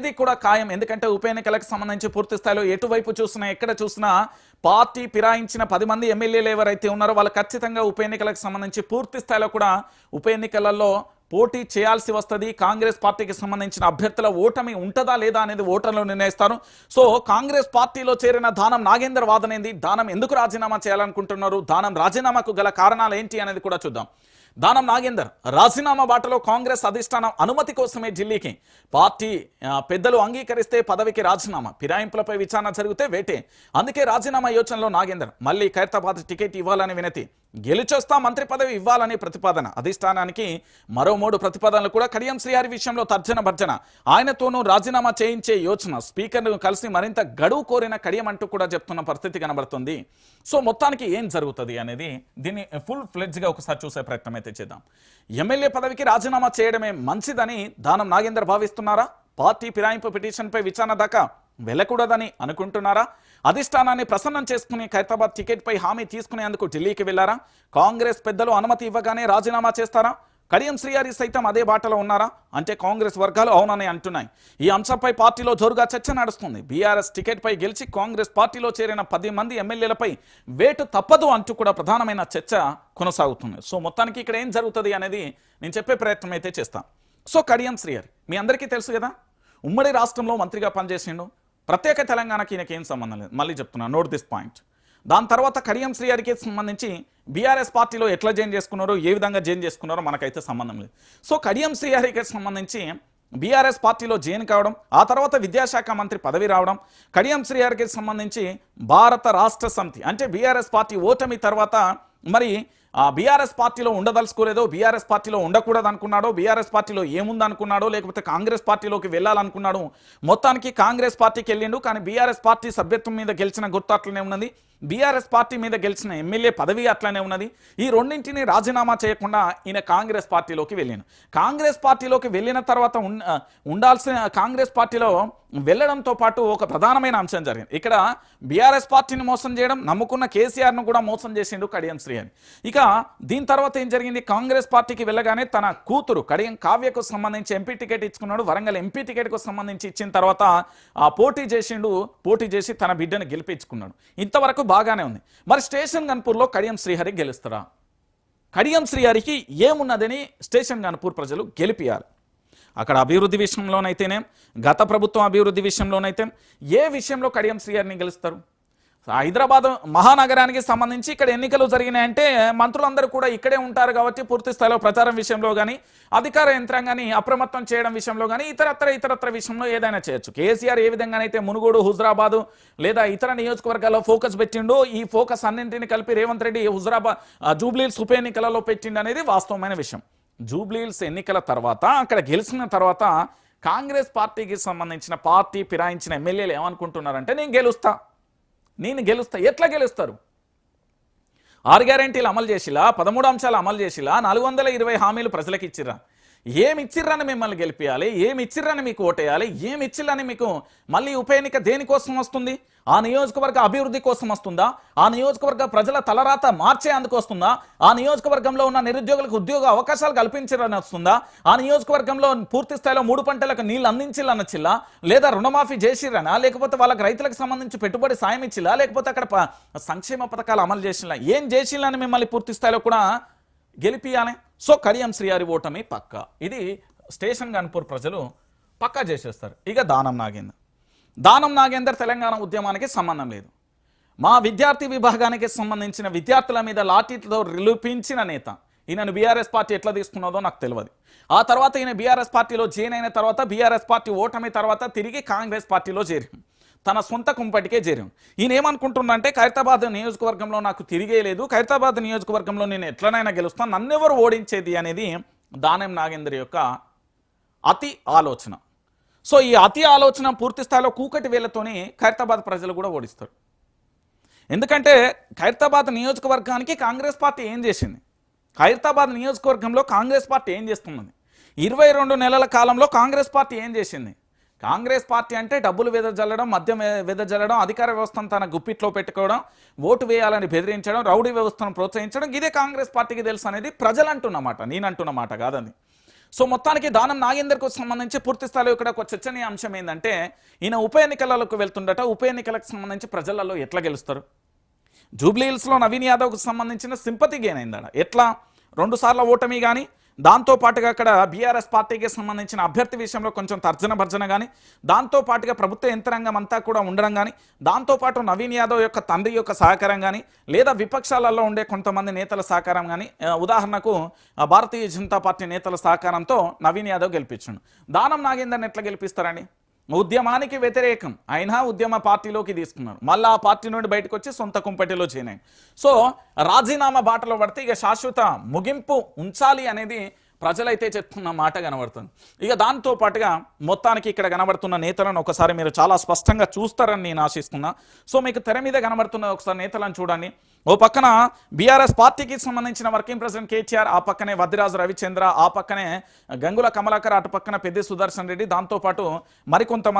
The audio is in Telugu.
ఇది కూడా ఖాయం. ఎందుకంటే ఉప ఎన్నికలకు సంబంధించి పూర్తి స్థాయిలో ఎటువైపు చూసినా ఎక్కడ చూసినా పార్టీ ఫిరాయించిన పది మంది ఎమ్మెల్యేలు ఎవరైతే ఉన్నారో వాళ్ళు ఖచ్చితంగా ఉప ఎన్నికలకు సంబంధించి పూర్తి స్థాయిలో కూడా ఉప ఎన్నికలలో పోటీ చేయాల్సి వస్తుంది. కాంగ్రెస్ పార్టీకి సంబంధించిన అభ్యర్థుల ఓటమి ఉంటుందా లేదా అనేది ఓటర్లు నిర్ణయిస్తారు. సో కాంగ్రెస్ పార్టీలో చేరిన దానం నాగేందర్ వాదనేది దానం ఎందుకు రాజీనామా చేయాలనుకుంటున్నారు? దానం రాజీనామాకు గల కారణాలు ఏంటి అనేది కూడా చూద్దాం. దానం నాగేందర్ రాజీనామా బాటలో కాంగ్రెస్ అధిష్టానం అనుమతి కోసమే ఢిల్లీకి. పార్టీ పెద్దలు అంగీకరిస్తే పదవికి రాజీనామా. ఫిరాయింపులపై విచారణ జరిగితే వేటే. అందుకే రాజీనామా యోచనలో నాగేందర్ మళ్ళీ ఖైరతాబాద్ టికెట్ ఇవ్వాలని వినతి. గెలిచొస్తా మంత్రి పదవి ఇవ్వాలని ప్రతిపాదన. అధిష్టానానికి మరో మూడు ప్రతిపాదనలు కూడా కడియం శ్రీహారి విషయంలో తర్జన భర్జన. ఆయనతోనూ రాజీనామా చేయించే యోచన. స్పీకర్ను కలిసి మరింత గడువు కోరిన కడియం అంటూ కూడా చెప్తున్న పరిస్థితి కనబడుతుంది. సో మొత్తానికి ఏం జరుగుతుంది అనేది దీన్ని ఫుల్ ఫ్లెడ్జ్గా ఒకసారి చూసే ప్రయత్నం అయితే చేద్దాం. ఎమ్మెల్యే పదవికి రాజీనామా చేయడమే మంచిదని దానం నాగేందర్ భావిస్తున్నారా? పార్టీ ఫిరాయింపు పిటిషన్పై విచారణ దాకా వెళ్ళకూడదని అనుకుంటున్నారా? అధిష్టానాన్ని ప్రసన్నం చేసుకుని ఖైరతాబాద్ టికెట్పై హామీ తీసుకునేందుకు ఢిల్లీకి వెళ్ళారా కాంగ్రెస్ పెద్దలు అనుమతి ఇవ్వగానే రాజీనామా చేస్తారా? కడియం శ్రీహరి సైతం అదే బాటలో ఉన్నారా? అంటే కాంగ్రెస్ వర్గాలు అవునని అంటున్నాయి. ఈ అంశంపై పార్టీలో జోరుగా చర్చ నడుస్తుంది. బీఆర్ఎస్ టికెట్పై గెలిచి కాంగ్రెస్ పార్టీలో చేరిన పది మంది ఎమ్మెల్యేలపై వేటు తప్పదు అంటూ కూడా ప్రధానమైన చర్చ కొనసాగుతుంది. సో మొత్తానికి ఇక్కడ ఏం జరుగుతుంది అనేది నేను చెప్పే ప్రయత్నం అయితే చేస్తాను సో కడియం శ్రీహరి మీ అందరికీ తెలుసు కదా? ఉమ్మడి రాష్ట్రంలో మంత్రిగా పనిచేసిండు. ప్రత్యేక తెలంగాణకి ఈయనకి ఏం సంబంధం లేదు. మళ్ళీ చెప్తున్నాను నోట్ దిస్ పాయింట్. దాని తర్వాత కడియం శ్రీహరికి సంబంధించి బీఆర్ఎస్ పార్టీలో ఎట్లా జాయిన్ చేసుకున్నారో ఏ విధంగా జాయిన్ చేసుకున్నారో మనకైతే సంబంధం లేదు. సో కడియం శ్రీహరికి సంబంధించి బీఆర్ఎస్ పార్టీలో జైన్ కావడం ఆ తర్వాత విద్యాశాఖ మంత్రి పదవి రావడం కడియం శ్రీహరికి సంబంధించి భారత రాష్ట్ర సమితి అంటే బీఆర్ఎస్ పార్టీ ఓటమి తర్వాత మరి బీఆర్ఎస్ పార్టీలో ఉండదలుచుకోలేదో బీఆర్ఎస్ పార్టీలో ఉండకూడదు అనుకున్నాడో బీఆర్ఎస్ పార్టీలో ఏముందనుకున్నాడో లేకపోతే కాంగ్రెస్ పార్టీలోకి వెళ్ళాలనుకున్నాడు మొత్తానికి కాంగ్రెస్ పార్టీకి వెళ్ళిండు కానీ బీఆర్ఎస్ పార్టీ సభ్యత్వం మీద గెలిచిన గుర్తు అట్లనే ఉన్నది. బీఆర్ఎస్ పార్టీ మీద గెలిచిన ఎమ్మెల్యే పదవి అట్లనే ఉన్నది. ఈ రెండింటిని రాజీనామా చేయకుండా ఈయన కాంగ్రెస్ పార్టీలోకి వెళ్ళాను కాంగ్రెస్ పార్టీలోకి వెళ్ళిన తర్వాత ఉండాల్సిన కాంగ్రెస్ పార్టీలో వెళ్ళడంతో పాటు ఒక ప్రధానమైన అంశం జరిగింది. ఇక్కడ బీఆర్ఎస్ పార్టీని మోసం చేయడం నమ్ముకున్న కేసీఆర్ను కూడా మోసం చేసిండు కడియం శ్రీ అని ఇక దీని తర్వాత ఏం జరిగింది? కాంగ్రెస్ పార్టీకి వెళ్ళగానే తన కూతురు కడియం కావ్యకు సంబంధించి ఎంపీ టికెట్ ఇచ్చుకున్నాడు. వరంగల్ ఎంపీ టికెట్కు సంబంధించి ఇచ్చిన తర్వాత ఆ పోటీ చేసిండు పోటీ చేసి తన బిడ్డను గెలిపించుకున్నాడు. ఇంతవరకు బాగానే ఉంది. మరి స్టేషన్ గన్పూర్లో కడియం శ్రీహరి గెలుస్తారా కడియం శ్రీహరికి ఏమున్నదని స్టేషన్ గన్పూర్ ప్రజలు గెలిపియాలి. అక్కడ అభివృద్ధి విషయంలోనైతేనే గత ప్రభుత్వం అభివృద్ధి విషయంలోనైతే ఏ విషయంలో కడియం శ్రీహరిని గెలుస్తారు? హైదరాబాద్ మహానగరానికి సంబంధించి ఇక్కడ ఎన్నికలు జరిగినాయంటే మంత్రులందరూ కూడా ఇక్కడే ఉంటారు కాబట్టి పూర్తి స్థాయిలో ప్రచారం విషయంలో కానీ అధికార యంత్రాంగాన్ని అప్రమత్తం చేయడం విషయంలో కానీ ఇతరత్ర ఇతరత్ర విషయంలో ఏదైనా చేయొచ్చు. కేసీఆర్ ఏ విధంగానైతే మునుగోడు హుజరాబాదు లేదా ఇతర నియోజకవర్గాల్లో ఫోకస్ పెట్టిండో ఈ ఫోకస్ అన్నింటిని కలిపి రేవంత్ రెడ్డి హుజరాబాద్ జూబ్లీల్స్ ఉప ఎన్నికలలో పెట్టిండు అనేది వాస్తవమైన విషయం. జూబ్లీల్స్ ఎన్నికల తర్వాత అక్కడ గెలిచిన తర్వాత కాంగ్రెస్ పార్టీకి సంబంధించిన పార్టీ ఫిరాయించిన ఎమ్మెల్యేలు ఏమనుకుంటున్నారంటే నేను గెలుస్తా. నేను గెలుస్తా ఎట్లా గెలుస్తారు? ఆరు గ్యారెంటీలు అమలు చేసిలా పదమూడు అంశాలు అమలు చేసిలా నాలుగు వందల ఇరవై హామీలు ప్రజలకు ఇచ్చిర్రా? ఏమి ఇచ్చిర్రని మిమ్మల్ని గెలిపించాలి ఏమి ఇచ్చిర్రని మీకు ఓటేయాలి? ఏమి ఇచ్చిర్రని మీకు మళ్ళీ ఉప ఎన్నిక దేనికోసం వస్తుంది? ఆ నియోజకవర్గ అభివృద్ధి కోసం వస్తుందా? ఆ నియోజకవర్గ ప్రజల తలరాత మార్చే అందుకు వస్తుందా? ఆ నియోజకవర్గంలో ఉన్న నిరుద్యోగులకు ఉద్యోగ అవకాశాలు కల్పించాలని వస్తుందా? ఆ నియోజకవర్గంలో పూర్తి స్థాయిలో మూడు పంటలకు నీళ్ళు అందించాలనొచ్చిల్లా లేదా రుణమాఫీ చేసిరనా లేకపోతే వాళ్ళకి రైతులకు సంబంధించి పెట్టుబడి సాయం ఇచ్చిలా లేకపోతే అక్కడ సంక్షేమ పథకాలు అమలు చేసిలా ఏం చేసిల్లని మిమ్మల్ని పూర్తి స్థాయిలో కూడా గెలిపియాలి? సో కడియం శ్రీహారి ఓటమి పక్క. ఇది స్టేషన్ గన్పూర్ ప్రజలు పక్కా చేసేస్తారు. ఇక దానం నాగేందర్. దానం నాగేందర్ తెలంగాణ ఉద్యమానికి సంబంధం లేదు. మా విద్యార్థి విభాగానికి సంబంధించిన విద్యార్థుల మీద లాఠీతో రిలుపించిన నేత ఈయనను బీఆర్ఎస్ పార్టీ ఎట్లా తీసుకున్నదో నాకు తెలియదు ఆ తర్వాత ఈయన బీఆర్ఎస్ పార్టీలో జాయిన్ అయిన తర్వాత బీఆర్ఎస్ పార్టీ ఓటమి తర్వాత తిరిగి కాంగ్రెస్ పార్టీలో చేరింది. తన సొంత కుంపటికే చేరాం. ఈయన ఏమనుకుంటున్నంటే ఖైరతాబాద్ నియోజకవర్గంలో నాకు తిరిగే లేదు ఖైరతాబాద్ నియోజకవర్గంలో నేను ఎట్లనైనా గెలుస్తాను నన్నెవరు ఓడించేది అనేది దానం నాగేంద్ర యొక్క అతి ఆలోచన. సో ఈ అతి ఆలోచన పూర్తి స్థాయిలో కూకటి వేలతోనే ఖైరతాబాద్ ప్రజలు కూడా ఓడిస్తారు. ఎందుకంటే ఖైరతాబాద్ నియోజకవర్గానికి కాంగ్రెస్ పార్టీ ఏం చేసింది? ఖైరతాబాద్ నియోజకవర్గంలో కాంగ్రెస్ పార్టీ ఏం చేస్తున్నది? ఇరవై రెండు నెలల కాలంలో కాంగ్రెస్ పార్టీ ఏం చేసింది? కాంగ్రెస్ పార్టీ అంటే డబ్బులు వెదజల్లడం మద్యం వెదజల్లడం అధికార వ్యవస్థను తన గుప్పిట్లో పెట్టుకోవడం ఓటు వేయాలని బెదిరించడం రౌడీ వ్యవస్థను ప్రోత్సహించడం ఇదే కాంగ్రెస్ పార్టీకి తెలుసు అనేది ప్రజలు అంటున్నమాట నేను అంటున్నమాట కాదని సో మొత్తానికి దానం నాగేందర్కు సంబంధించి పూర్తి స్థాయిలో ఇక్కడ ఒక చర్చనీయ అంశం ఏంటంటే ఈయన ఉప ఎన్నికలకు వెళ్తుండట ఉప ఎన్నికలకు సంబంధించి ప్రజలలో ఎట్లా గెలుస్తారు? జూబ్లీ హిల్స్లో నవీన్ యాదవ్కు సంబంధించిన సింపతి గెయిన్ అయిందట ఎట్లా? రెండుసార్ల ఓటమి కానీ దాంతో పాటుగా అక్కడ బీఆర్ఎస్ పార్టీకి సంబంధించిన అభ్యర్థి విషయంలో కొంచెం తర్జన భర్జన కానీ దాంతో పాటుగా ప్రభుత్వ యంత్రాంగం అంతా కూడా ఉండడం కానీ దాంతోపాటు నవీన్ యాదవ్ యొక్క తండ్రి యొక్క సహకారం కానీ లేదా విపక్షాలలో ఉండే కొంతమంది నేతల సహకారం కానీ ఉదాహరణకు భారతీయ జనతా పార్టీ నేతల సహకారంతో నవీన్ యాదవ్ గెలిపించండు. దానం నాగేందర్ని ఎట్లా గెలిపిస్తారని ఉద్యమానికి వ్యతిరేకం అయినా ఉద్యమ పార్టీలోకి తీసుకున్నారు. మళ్ళీ ఆ పార్టీ నుండి బయటకు వచ్చి సొంత కుంపటిలో చేరాయి సో రాజీనామా బాటలో పడితే ఇక శాశ్వత ముగింపు ఉంచాలి అనేది ప్రజలైతే చెప్తున్న మాట కనబడుతుంది. ఇక దాంతో పాటుగా మొత్తానికి ఇక్కడ కనబడుతున్న నేతలను ఒకసారి మీరు చాలా స్పష్టంగా చూస్తారని నేను ఆశిస్తున్నా. సో మీకు తెర మీద కనబడుతున్న ఒకసారి నేతలను చూడండి. ఓ పక్కన బీఆర్ఎస్ పార్టీకి సంబంధించిన వర్కింగ్ ప్రెసిడెంట్ కేటీఆర్ ఆ పక్కనే వద్దిరాజు రవిచంద్ర ఆ పక్కనే గంగుల కమలాకర్ అటు పక్కన పెద్ది సుదర్శన్ రెడ్డి. దాంతోపాటు మరికొంతమంది